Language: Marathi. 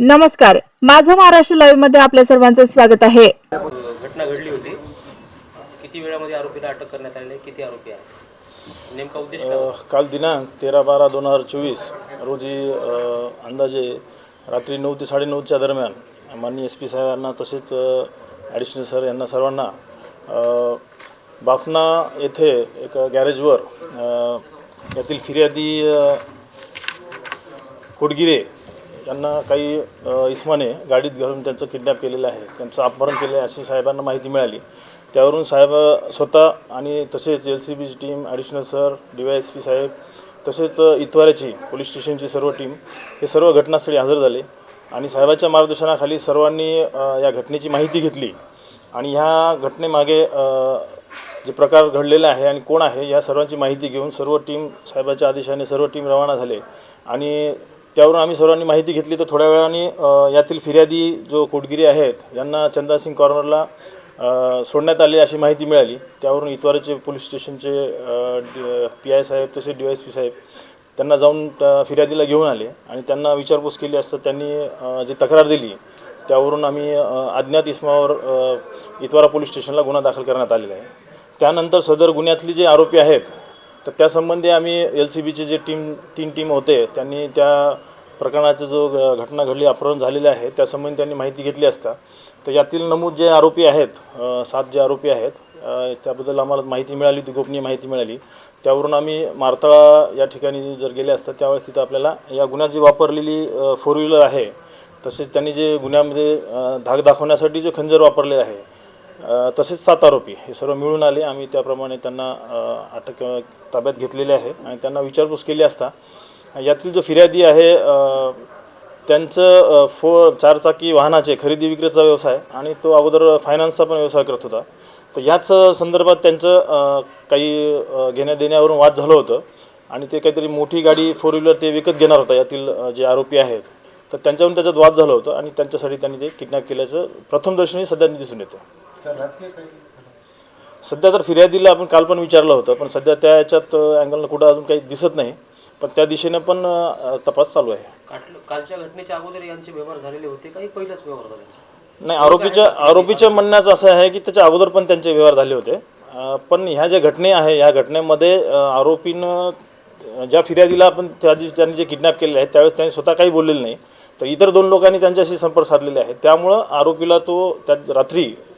नमस्कार माझं महाराष्ट्र लाईव्हमध्ये आपल्या सर्वांचं स्वागत आहे घटना घडली होती किती वेळामध्ये आरोपीला अटक करण्यात आली आहे? किती आरोपी आहेत नेमका उद्देश? काल दिनांक तेरा बारा दोन हजार चोवीस रोजी अंदाजे रात्री नऊ ते साडेनऊच्या दरम्यान माननीय एस पी साहेबांना तसेच ॲडिशनल सर यांना सर्वांना बाफना येथे एक गॅरेजवर यातील फिर्यादी कोडगिरे त्यांना काही इसमाने इस्माने गाडीत घालून त्यांचं किडनॅप केलेलं आहे. त्यांचं अपहरण केलं आहे अशी साहेबांना माहिती मिळाली. त्यावरून साहेब स्वतः आणि तसेच एल सी बीची team additional sir D Y S P साहेब तसेच इतवाऱ्याची पोलीस स्टेशनची सर्व टीम हे सर्व घटनास्थळी हजर झाले. आणि साहेबाच्या मार्गदर्शनाखाली सर्वांनी या घटनेची माहिती घेतली. आणि ह्या घटनेमागे जे प्रकार घडलेला आहे आणि कोण आहे या सर्वांची माहिती घेऊन सर्व टीम साहेबाच्या आदेशाने सर्व टीम रवाना झाले. आणि त्यावरून आम्ही सर्वांनी माहिती घेतली. तर थोड्या वेळाने यातील फिर्यादी जो कोटगिरी आहेत यांना चंदासिंग कॉर्नरला सोडण्यात आले अशी माहिती मिळाली. त्यावरून इतवारचे पोलीस स्टेशनचे पी आय साहेब तसेच डी वाय एस पी साहेब त्यांना जाऊन फिर्यादीला घेऊन आले आणि त्यांना विचारपूस केली असता त्यांनी जी तक्रार दिली त्यावरून आम्ही अज्ञात इस्मावर इतवारा पोलीस स्टेशनला गुन्हा दाखल करण्यात आलेला आहे. त्यानंतर सदर गुन्ह्यातले जे आरोपी आहेत तर त्यासंबंधी आम्ही एल सी बीचे जे टीम तीन टीम होते त्यांनी त्या प्रकरणाचं जो घ- घटना घडली अपहरण झालेले आहे त्यासंबंधी त्यांनी माहिती घेतली असता. तर यातील नमूद जे आरोपी आहेत सात जे आरोपी आहेत त्याबद्दल आम्हाला माहिती मिळाली ती गोपनीय माहिती मिळाली. त्यावरून आम्ही मारतळा या ठिकाणी जर गेले असता त्यावेळेस तिथं आपल्याला या गुन्ह्यात जी वापरलेली फोर व्हीलर आहे तसेच त्यांनी जे गुन्ह्यामध्ये धाक दाखवण्यासाठी जे खंजर वापरले आहे तसेच सात आरोपी हे सर्व मिळून आले. आम्ही त्याप्रमाणे त्यांना अटक ताब्यात घेतलेले आहे आणि त्यांना विचारपूस केली असता. यातील जो फिर्यादी आहे त्यांचं फो चारचाकी वाहनाचे खरेदी विक्रीचा व्यवसाय आणि तो अगोदर फायनान्सचा पण व्यवसाय करत होता. तर याच संदर्भात त्यांचं काही घेण्या देण्यावरून वाद झालं होतं आणि ते काहीतरी मोठी गाडी फोर व्हीलर ते विकत घेणार होता यातील जे आरोपी आहेत. तर त्यांच्यावरून त्याच्यात वाद झालं होतं आणि त्यांच्यासाठी त्यांनी ते किडनॅप केल्याचं प्रथमदर्शनी सध्या दिसून येतं सध्या तर फिर्यादीला आपण काल पण विचारलं होतं पण सध्या त्या याच्यात अँगलनं कुठं अजून काही दिसत नाही. पण त्या दिशेने पण तपास चालू आहे. काटलं- कालच्या घटनेच्या अगोदर यांचे व्यवहार झालेले होते काही पहिलाच व्यवहार होता त्यांचा? नाही आरोपीच्या आरोपीच्या म्हणण्याचं असं आहे की त्याच्या अगोदर पण त्यांचे व्यवहार झाले होते. पण ह्या ज्या घटने आहे ह्या घटनेमध्ये आरोपीनं ज्या फिर्यादीला आपण त्या दिवशी त्यांनी जे किडनॅप केलेले आहे त्यावेळेस त्यांनी स्वतः काही बोललेलं नाही. तर इतर दोन लोकांनी त्यांच्याशी संपर्क साधलेले आहे त्यामुळं आरोपीला तो त्या रात्री